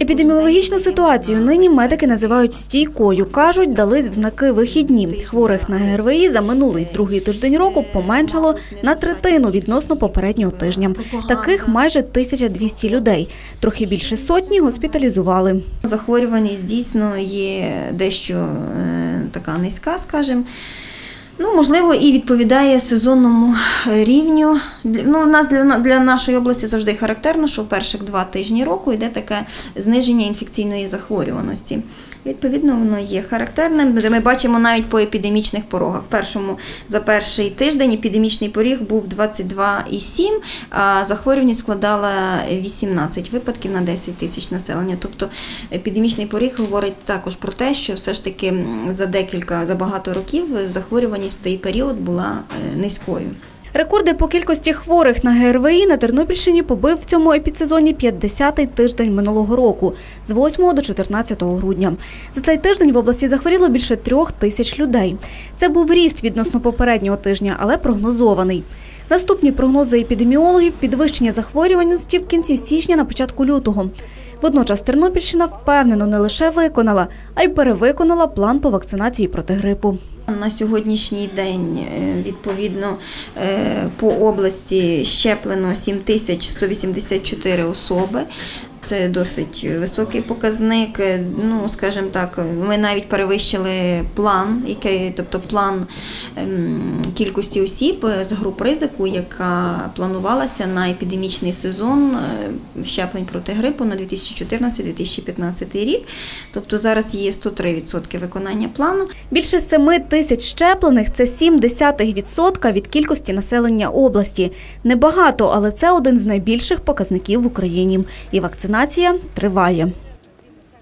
Епідеміологічну ситуацію нині медики називають стійкою. кажуть, дали в знаки вихідні. Хворих на ГРВІ за минулий другий тиждень року поменшало на третину відносно попереднього тижня. Таких майже 1200 людей. Трохи більше сотні госпіталізували. Захворюваність дійсно є дещо е, така низька, скажімо. Ну, можливо, і відповідає сезонному рівню. Ну, у нас для, для нашої області завжди характерно, що в перших два тижні року йде таке зниження інфекційної захворюваності. Відповідно, воно є характерним. Ми бачимо навіть по епідемічних порогах. Першому за перший тиждень епідемічний поріг був 22,7, а захворюваність складала 18 випадків на 10 тисяч населення. Тобто епідемічний поріг говорить також про те, що все ж таки за декілька за багато років захворюваність в цей період була е, низькою. Рекорди по кількості хворих на ГРВІ на Тернопільщині побив в цьому епідсезоні 50-й тиждень минулого року з 8 до 14 грудня. За цей тиждень в області захворіло більше трьох тисяч людей. Це був ріст відносно попереднього тижня, але прогнозований. Наступні прогнози епідеміологів підвищення захворюваності в кінці січня на початку лютого. Водночас Тернопільщина впевнено не лише виконала, а й перевиконала план по вакцинації проти грипу. На сьогоднішній день е, відповідно е, по області щеплено 7184 особи. Це досить високий показник. Е, Ну, скажімо так, ми навіть перевищили план, який, тобто план ем, кількості осіб з груп ризику, яка планувалася на епідемічний сезон щеплень проти грипу на 2014-2015 рік. Тобто зараз є 103% виконання плану. Більше 7 тисяч щеплених – це 0,7% від кількості населення області. Небагато, але це один з найбільших показників в Україні. І вакцинація триває.